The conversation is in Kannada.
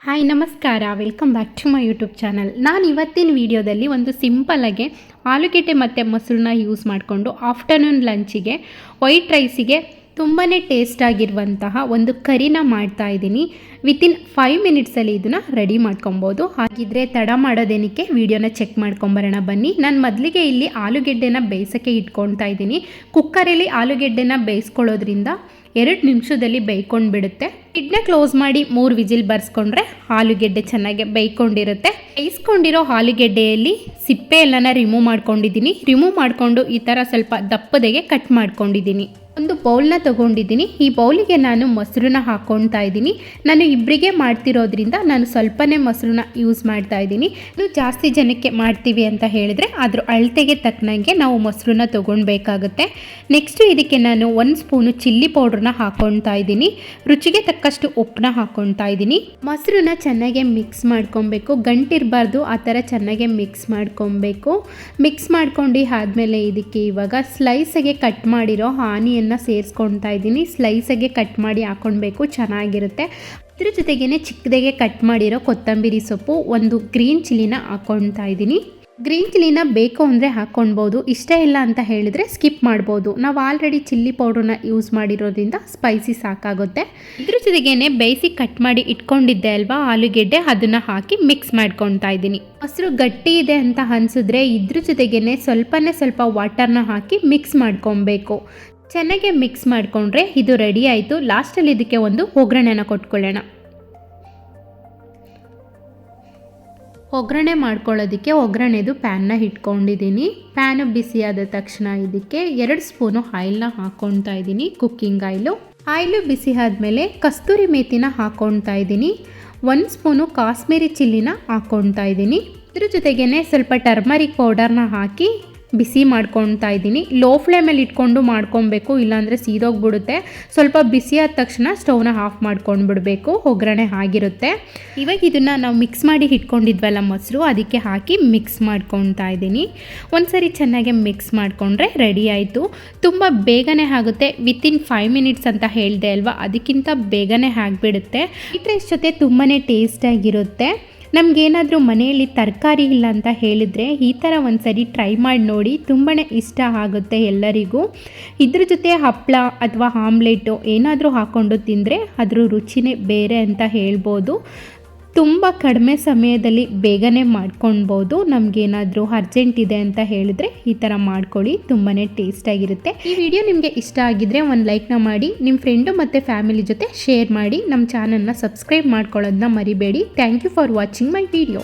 ಹಾಯ್ ನಮಸ್ಕಾರ. Welcome back to my YouTube channel ನಾನು ಇವತ್ತಿನ ವೀಡಿಯೋದಲ್ಲಿ ಒಂದು ಸಿಂಪಲ್ಲಾಗೆ ಆಲೂಗೆಡ್ಡೆ ಮತ್ತು ಮೊಸರನ್ನ ಯೂಸ್ ಮಾಡಿಕೊಂಡು ಆಫ್ಟರ್ನೂನ್ ಲಂಚಿಗೆ ವೈಟ್ ರೈಸಿಗೆ ತುಂಬಾ ಟೇಸ್ಟ್ ಆಗಿರುವಂತಹ ಒಂದು ಕರಿನ ಮಾಡ್ತಾ ಇದ್ದೀನಿ. ವಿತಿನ್ ಫೈವ್ ಮಿನಿಟ್ಸಲ್ಲಿ ಇದನ್ನು ರೆಡಿ ಮಾಡ್ಕೊಬೋದು. ಹಾಗಿದ್ರೆ ತಡ ಮಾಡೋದೇನಕ್ಕೆ ವಿಡಿಯೋನ ಚೆಕ್ ಮಾಡ್ಕೊಂಬರೋಣ. ಬನ್ನಿ. ನಾನು ಮೊದಲಿಗೆ ಇಲ್ಲಿ ಆಲೂಗೆಡ್ಡೆನ ಬೇಯಿಸೋಕ್ಕೆ ಇಟ್ಕೊತಾ ಇದ್ದೀನಿ. ಕುಕ್ಕರಲ್ಲಿ ಆಲೂಗೆಡ್ಡೆನ ಬೇಯಿಸ್ಕೊಳ್ಳೋದ್ರಿಂದ ಎರಡು ನಿಮಿಷದಲ್ಲಿ ಬೇಯ್ಕೊಂಡು ಬಿಡುತ್ತೆ ಇಡ್ನ ಕ್ಲೋಸ್ ಮಾಡಿ ಮೂರು ವಿಜಿಲ್ ಬರ್ಸ್ಕೊಂಡ್ರೆ ಆಲೂಗೆಡ್ಡೆ ಚೆನ್ನಾಗಿ ಬೇಯ್ಕೊಂಡಿರುತ್ತೆ. ಬೇಯಿಸ್ಕೊಂಡಿರೋ ಆಲೂಗೆಡ್ಡೆಯಲ್ಲಿ ಸಿಪ್ಪೆ ಎಲ್ಲನ ರಿಮೂವ್ ಮಾಡ್ಕೊಂಡಿದ್ದೀನಿ. ರಿಮೂವ್ ಮಾಡಿಕೊಂಡು ಈ ಥರ ಸ್ವಲ್ಪ ದಪ್ಪದೆಗೆ ಕಟ್ ಮಾಡ್ಕೊಂಡಿದ್ದೀನಿ. ಬೌಲ್ನ ತಗೊಂಡಿದ್ದೀನಿ. ಈ ಬೌಲಿಗೆ ನಾನು ಮೊಸರನ್ನ ಹಾಕ್ಕೊಳ್ತಾ ಇದ್ದೀನಿ. ನಾನು ಇಬ್ಬರಿಗೆ ಮಾಡ್ತಿರೋದ್ರಿಂದ ನಾನು ಸ್ವಲ್ಪನೇ ಮೊಸರನ್ನ ಯೂಸ್ ಮಾಡ್ತಾ ಇದ್ದೀನಿ. ಇದು ಜಾಸ್ತಿ ಜನಕ್ಕೆ ಮಾಡ್ತೀವಿ ಅಂತ ಹೇಳಿದ್ರೆ ಅದ್ರ ಅಳತೆಗೆ ತಕ್ಕನಂಗೆ ನಾವು ಮೊಸರನ್ನ ತೊಗೊಳ್ಬೇಕಾಗುತ್ತೆ ನೆಕ್ಸ್ಟು ಇದಕ್ಕೆ ನಾನು ಒಂದು ಸ್ಪೂನು ಚಿಲ್ಲಿ ಪೌಡ್ರನ್ನ ಹಾಕ್ಕೊಳ್ತಾ ಇದ್ದೀನಿ. ರುಚಿಗೆ ತಕ್ಕಷ್ಟು ಉಪ್ಪನ್ನ ಹಾಕ್ಕೊಳ್ತಾ ಇದ್ದೀನಿ. ಮೊಸರನ್ನ ಚೆನ್ನಾಗಿ ಮಿಕ್ಸ್ ಮಾಡ್ಕೊಬೇಕು ಗಂಟಿರಬಾರ್ದು ಆ ಥರ ಚೆನ್ನಾಗಿ ಮಿಕ್ಸ್ ಮಾಡ್ಕೊಬೇಕು ಮಿಕ್ಸ್ ಮಾಡ್ಕೊಂಡು ಆದಮೇಲೆ ಇದಕ್ಕೆ ಇವಾಗ ಸ್ಲೈಸಾಗೆ ಕಟ್ ಮಾಡಿರೋ ಆನಿಯನ್ನ ಸೇರಿಸ್ಕೊಳ್ತಾ ಇದ್ದೀನಿ. ಸ್ಲೈಸಾಗೆ ಕಟ್ ಮಾಡಿ ಹಾಕ್ಕೊಳ್ಬೇಕು ಚೆನ್ನಾಗಿರುತ್ತೆ. ಇದ್ರ ಜೊತೆಗೇ ಚಿಕ್ಕದಾಗೆ ಕಟ್ ಮಾಡಿರೋ ಕೊತ್ತಂಬರಿ ಸೊಪ್ಪು, ಒಂದು ಗ್ರೀನ್ ಚಿಲ್ಲಿನ ಹಾಕ್ಕೊಳ್ತಾ ಇದ್ದೀನಿ. ಗ್ರೀನ್ ಚಿಲ್ಲಿನ ಬೇಕು ಅಂದರೆ ಹಾಕ್ಕೊಳ್ಬೋದು ಇಷ್ಟ ಇಲ್ಲ ಅಂತ ಹೇಳಿದರೆ ಸ್ಕಿಪ್ ಮಾಡ್ಬೋದು. ನಾವು ಆಲ್ರೆಡಿ ಚಿಲ್ಲಿ ಪೌಡ್ರನ್ನ ಯೂಸ್ ಮಾಡಿರೋದ್ರಿಂದ ಸ್ಪೈಸಿ ಸಾಕಾಗುತ್ತೆ. ಇದ್ರ ಜೊತೆಗೇನೆ ಬೇಯಿಸಿ ಕಟ್ ಮಾಡಿ ಇಟ್ಕೊಂಡಿದ್ದೆ ಅಲ್ವಾ, ಆಲೂಗೆಡ್ಡೆ ಅದನ್ನು ಹಾಕಿ ಮಿಕ್ಸ್ ಮಾಡ್ಕೊತಾ ಇದ್ದೀನಿ. ಮೊಸರು ಗಟ್ಟಿ ಇದೆ ಅಂತ ಅನಿಸಿದ್ರೆ ಇದ್ರ ಜೊತೆಗೇನೆ ಸ್ವಲ್ಪನೇ ಸ್ವಲ್ಪ ವಾಟರ್ನ ಹಾಕಿ ಮಿಕ್ಸ್ ಮಾಡ್ಕೊಬೇಕು ಚೆನ್ನಾಗಿ ಮಿಕ್ಸ್ ಮಾಡಿಕೊಂಡ್ರೆ ಇದು ರೆಡಿ ಆಯಿತು. ಲಾಸ್ಟಲ್ಲಿ ಇದಕ್ಕೆ ಒಂದು ಒಗ್ಗರಣೆನ ಕೊಟ್ಕೊಳ್ಳೋಣ. ಒಗ್ಗರಣೆ ಮಾಡ್ಕೊಳ್ಳೋದಕ್ಕೆ ಒಗ್ಗರಣೆದು ಪ್ಯಾನ್ನ ಇಟ್ಕೊಂಡಿದ್ದೀನಿ ಪ್ಯಾನು ಬಿಸಿಯಾದ ತಕ್ಷಣ ಇದಕ್ಕೆ ಎರಡು ಸ್ಪೂನು ಆಯಿಲ್ನ ಹಾಕ್ಕೊಳ್ತಾ ಇದ್ದೀನಿ ಕುಕ್ಕಿಂಗ್ ಆಯಿಲು ಆಯಿಲು ಬಿಸಿ ಆದಮೇಲೆ ಕಸ್ತೂರಿ ಮೇಥಿನ ಹಾಕ್ಕೊಳ್ತಾ ಇದ್ದೀನಿ. ಒಂದು ಸ್ಪೂನು ಕಾಶ್ಮೀರಿ ಚಿಲ್ಲಿನ ಹಾಕ್ಕೊಳ್ತಾ ಇದ್ದೀನಿ. ಇದ್ರ ಜೊತೆಗೇ ಸ್ವಲ್ಪ ಟರ್ಮರಿಕ್ ಪೌಡರ್ನ ಹಾಕಿ ಬಿಸಿ ಮಾಡ್ಕೊತಾ ಇದ್ದೀನಿ. ಲೋ ಫ್ಲೇಮಲ್ಲಿ ಇಟ್ಕೊಂಡು ಮಾಡ್ಕೊಬೇಕು ಇಲ್ಲಾಂದರೆ ಸೀದೋಗ್ಬಿಡುತ್ತೆ. ಸ್ವಲ್ಪ ಬಿಸಿ ಆದ ತಕ್ಷಣ ಸ್ಟವ್ನ ಆಫ್ ಮಾಡ್ಕೊಂಡು ಬಿಡಬೇಕು ಒಗ್ಗರಣೆ ಆಗಿರುತ್ತೆ. ಇವಾಗ ಇದನ್ನು ನಾವು ಮಿಕ್ಸ್ ಮಾಡಿ ಇಟ್ಕೊಂಡಿದ್ವಲ್ಲ ಮೊಸರು, ಅದಕ್ಕೆ ಹಾಕಿ ಮಿಕ್ಸ್ ಮಾಡ್ಕೊಳ್ತಾ ಇದ್ದೀನಿ. ಒಂದ್ಸರಿ ಚೆನ್ನಾಗಿ ಮಿಕ್ಸ್ ಮಾಡಿಕೊಂಡ್ರೆ ರೆಡಿ ಆಯಿತು. ತುಂಬ ಬೇಗನೆ ಆಗುತ್ತೆ. ವಿತಿನ್ ಫೈವ್ ಮಿನಿಟ್ಸ್ ಅಂತ ಹೇಳಿದೆ ಅಲ್ವಾ? ಅದಕ್ಕಿಂತ ಬೇಗನೆ ಆಗಿಬಿಡುತ್ತೆ. ಇದ್ರ ಜೊತೆ ತುಂಬಾ ಟೇಸ್ಟಾಗಿರುತ್ತೆ. ನಮಗೇನಾದರೂ ಮನೆಯಲ್ಲಿ ತರಕಾರಿ ಇಲ್ಲ ಅಂತ ಹೇಳಿದರೆ ಈ ಥರ ಒಂದು ಸರಿ ಟ್ರೈ ಮಾಡಿ ನೋಡಿ. ತುಂಬಾ ಇಷ್ಟ ಆಗುತ್ತೆ ಎಲ್ಲರಿಗೂ. ಇದ್ರ ಜೊತೆ ಹಪ್ಪಳ ಅಥವಾ ಆಮ್ಲೆಟು ಏನಾದರೂ ಹಾಕ್ಕೊಂಡು ತಿಂದರೆ ಅದ್ರ ರುಚಿನೇ ಬೇರೆ ಅಂತ ಹೇಳ್ಬೋದು. ತುಂಬ ಕಡಿಮೆ ಸಮಯದಲ್ಲಿ ಬೇಗನೆ ಮಾಡ್ಕೊಳ್ಬೋದು ನಮಗೇನಾದರೂ ಅರ್ಜೆಂಟ್ ಇದೆ ಅಂತ ಹೇಳಿದ್ರೆ ಈ ಥರ ಮಾಡ್ಕೊಳ್ಳಿ ತುಂಬಾ ಟೇಸ್ಟಾಗಿರುತ್ತೆ ಈ ವಿಡಿಯೋ ನಿಮಗೆ ಇಷ್ಟ ಆಗಿದ್ರೆ ಒಂದು ಲೈಕ್ನ ಮಾಡಿ ನಿಮ್ಮ ಫ್ರೆಂಡು ಮತ್ತು ಫ್ಯಾಮಿಲಿ ಜೊತೆ ಶೇರ್ ಮಾಡಿ ನಮ್ಮ ಚಾನಲ್ನ ಸಬ್ಸ್ಕ್ರೈಬ್ ಮಾಡ್ಕೊಳ್ಳೋದನ್ನ ಮರಿಬೇಡಿ. Thank you for watching my video